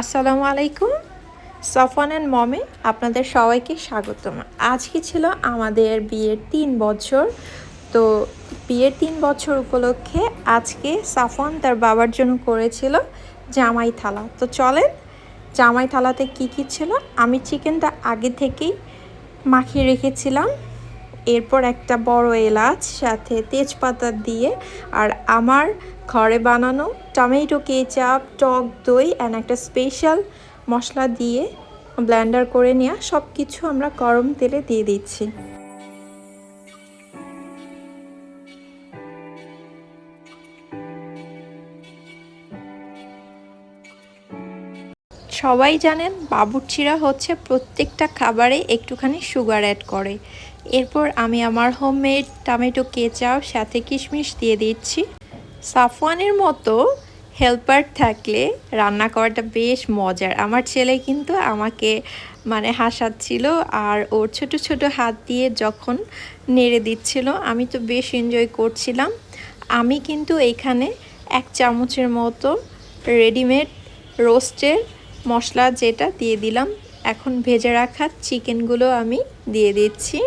আসসালামু আলাইকুম। সফওয়ান অ্যান্ড মমে, আপনাদের সবাইকে স্বাগতম। আজকে ছিল আমাদের বিয়ের তিন বছর। তো বিয়ের তিন বছর উপলক্ষে আজকে সাফওয়ান তার বাবার জন্য করেছিল জামাই থালা। তো চলেন, জামাই থালাতে কি কি ছিল? আমি চিকেনটা আগে থেকেই মাখিয়ে রেখেছিলাম। এরপর একটা বড় এলাচ, সাথে তেজপাতা দিয়ে, আর আমার ঘরে বানানো টমেটো কেচাপ, টক দই অ্যান্ড একটা স্পেশাল মশলা দিয়ে ব্লেন্ডার করে নেওয়া সব কিছু আমরা গরম তেলে দিয়ে দিচ্ছি। সবাই জানেন, বাবুর্চিরা হচ্ছে প্রত্যেকটা খাবারে একটুখানি সুগার অ্যাড করে। এরপর আমি আমার হোমমেড টমেটো কেচাপ সাথে কিশমিশ দিয়ে দিচ্ছি। সাফওয়ানের মতো হেল্পার থাকলে রান্না করাটা বেশ মজার। আমার ছেলে কিন্তু আমাকে মানে হাসাচ্ছিল আর ওর ছোট ছোট হাত দিয়ে যখন নেড়ে দিচ্ছিল, আমি তো বেশ এনজয় করছিলাম। আমি কিন্তু এখানে এক চামচের মতো রেডিমেড রোস্টের মশলা যেটা দিয়ে দিলাম, এখন ভেজে রাখা চিকেনগুলো আমি দিয়ে দিচ্ছি।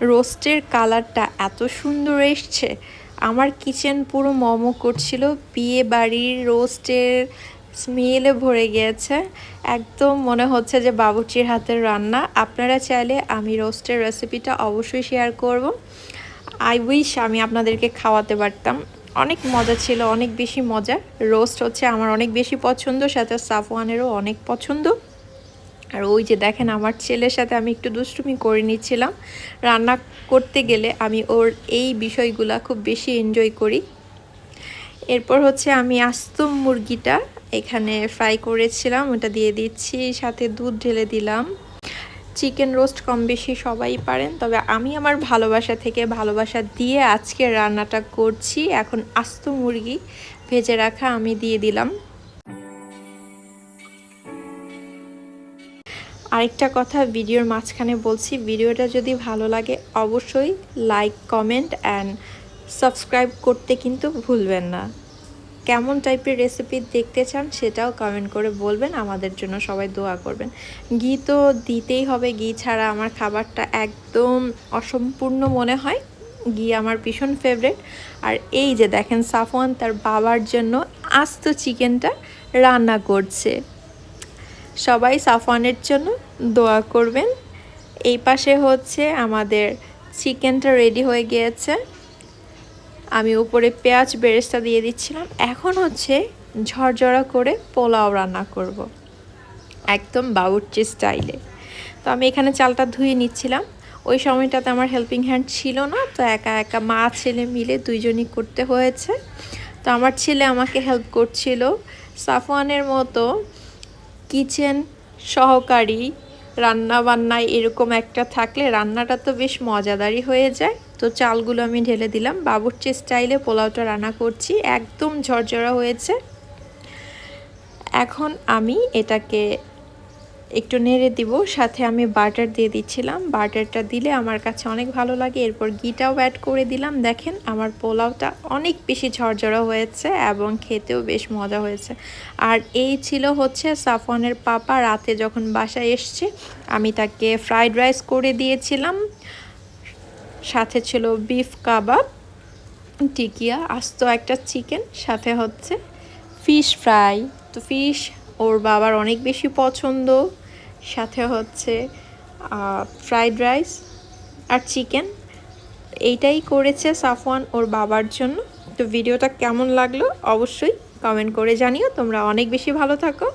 রোস্টের কালারটা এত সুন্দর এসছে। আমার কিচেন পুরো মমো করছিল, বিয়ে বাড়ির রোস্টের স্মেলে ভরে গিয়েছে একদম মনে হচ্ছে যে বাবুচির হাতের রান্না। আপনারা চাইলে আমি রোস্টের রেসিপিটা অবশ্যই শেয়ার করব। আই উইশ আমি আপনাদেরকে খাওয়াতে পারতাম। অনেক মজা ছিল, অনেক বেশি মজা রোস্ট হচ্ছে আমার অনেক বেশি পছন্দ, সাথে সাফওয়ানেরও অনেক পছন্দ। আর ওই যে দেখেন আমার ছেলের সাথে আমি একটু দুষ্টুমি করে নিচ্ছিলাম। রান্না করতে গেলে আমি ওর এই বিষয়গুলা খুব বেশি এনজয় করি। এরপর হচ্ছে আমি আস্ত মুরগিটা এখানে ফ্রাই করেছিলাম, ওটা দিয়ে দিচ্ছি, সাথে দুধ ঢেলে দিলাম। চিকেন রোস্ট কম বেশি সবাই পারেন, তবে আমি আমার ভালোবাসা থেকে ভালোবাসা দিয়ে আজকে রান্নাটা করছি। এখন আস্ত মুরগি ভেজে রাখা আমি দিয়ে দিলাম। আরেকটা কথা ভিডিওর মাঝখানে বলছি, ভিডিওটা যদি ভালো লাগে অবশ্যই লাইক কমেন্ট অ্যান্ড সাবস্ক্রাইব করতে কিন্তু ভুলবেন না। কেমন টাইপের রেসিপি দেখতে চান সেটাও কমেন্ট করে বলবেন, আমাদের জন্য সবাই দোয়া করবেন। ঘি তো দিতেই হবে, ঘি ছাড়া আমার খাবারটা একদম অসম্পূর্ণ মনে হয়। ঘি আমার ভীষণ ফেভারেট আর এই যে দেখেন, সাফওয়ান তার বাবার জন্য আস্ত চিকেনটা রান্না করছে। সবাই সাফওয়ানের জন্য দোয়া করবেন। এই পাশে হচ্ছে আমাদের চিকেনটা রেডি হয়ে গিয়েছে। আমি উপরে পেঁয়াজ বেরেস্তা দিয়ে দিচ্ছিলাম। এখন হচ্ছে ঝরঝরা করে পোলাও রান্না করব। একদম বাউরচি স্টাইলে তো আমি এখানে চালটা ধুয়ে নিচ্ছিলাম। ওই সময়টাতে আমার হেল্পিং হ্যান্ড ছিল না, তো একা একা মা, ছেলে মিলে দুইজনই করতে হয়েছে। তো আমার ছেলে আমাকে হেল্প করছিল। সাফওয়ানের মতো কিচেন, সহকারী রান্না বান্নায় এরকম একটা থাকলে রান্নাটা তো বেশ মজাদারই হয়ে যায়। তো চালগুলো আমি ঢেলে দিলাম। বাবুরচি স্টাইলে পোলাওটা রান্না করছি। একদম ঝরঝরা হয়েছে। এখন আমি এটাকে একটু নেড়ে দিব, সাথে আমি বাটার দিয়ে দিচ্ছিলাম। বাটারটা দিলে আমার কাছে অনেক ভালো লাগে। এরপর ঘিটাও অ্যাড করে দিলাম। দেখেন, আমার পোলাওটা অনেক বেশি ঝরঝরা হয়েছে এবং খেতেও বেশ মজা হয়েছে। আর এই ছিল হচ্ছে সাফওয়ানের পাপা রাতে যখন বাসায় এসছে, আমি তাকে ফ্রাইড রাইস করে দিয়েছিলাম। সাথে ছিল বিফ কাবাব টিকিয়া, আস্ত একটা চিকেন সাথে হচ্ছে ফিশ ফ্রাই তো ফিশ ওর বাবার অনেক বেশি পছন্দ। সাথে হচ্ছে ফ্রাইড রাইস আর চিকেন এইটাই করেছে সাফওয়ান ওর বাবার জন্য। তো ভিডিওটা কেমন লাগল অবশ্যই কমেন্ট করে জানিও। তোমরা অনেক বেশি ভালো থাকো।